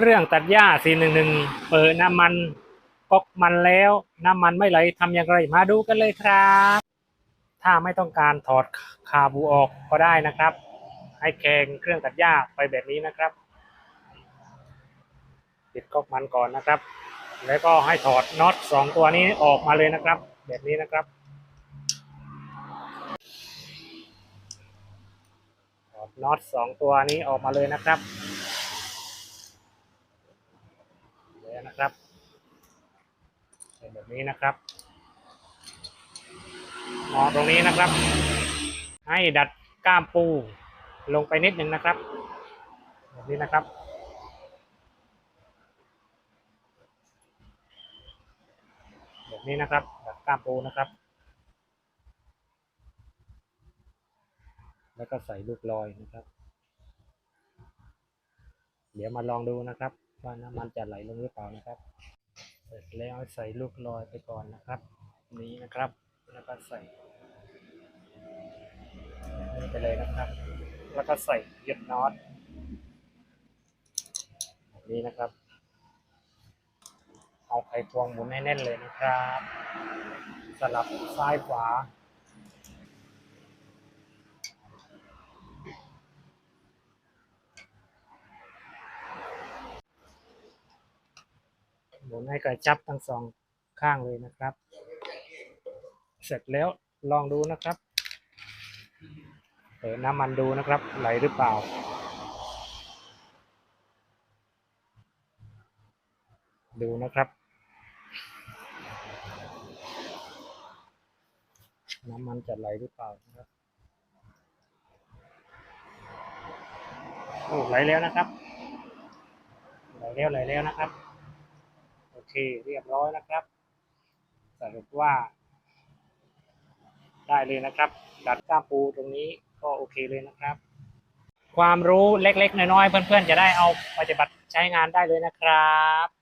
เครื่องตัดหญ้า 411 เปิดน้ำมันก๊อกมันแล้ว น้ำมันไม่ไหลทำอย่างไรมาดูกันเลยครับ ถ้าไม่ต้องการถอดคาบูออกก็ได้นะครับ ให้แกงเครื่องตัดหญ้าไปแบบนี้นะครับปิดก๊อกมันก่อนนะครับ แล้วก็ให้ถอดน็อตสองตัวนี้ออกมาเลยนะครับ แบบนี้นะครับถอดน็อตสองตัวนี้ออกมาเลยนะครับเลย นะครับเป็นแบบนี้นะครับมองตรงนี้นะครับ ให้ดัดก้ามปูลงไปนิดหนึ่งนะครับ แบบนี้นะครับแบบนี้นะครับดัดก้ามปูนะครับ แล้วก็ใส่ลูกลอยนะครับ เดี๋ยวมาลองดูนะครับ ว่าน้ำมันจะไหลลงหรือเปล่านะครับเสร็จแล้วใส่ลูกลอยไปก่อนนะครับ นี้นะครับแล้วก็ใส่นี่ไปเลยนะครับ แล้วก็ใส่ยึดน็อตแบบนี้นะครับ เอาไขควงหมุนให้แน่นเลยนะครับ สลับซ้ายขวา หมุนให้กระชับทั้งสองข้างเลยนะครับ เสร็จแล้วลองดูนะครับ เปิดน้ำมันดูนะครับ ไหลหรือเปล่า ดูนะครับ น้ำมันจะไหลหรือเปล่านะครับโอ้ไหลแล้วนะครับ ไหลแล้วไหลแล้วนะครับ เคเรียบร้อยนะครับ สรุปว่า ได้เลยนะครับดัดก้ามปูตรงนี้ก็โอเคเลยนะครับ ความรู้เล็กๆ น้อยๆ เพื่อนๆ จะได้เอาปฏิบัติใช้งานได้เลยนะครับ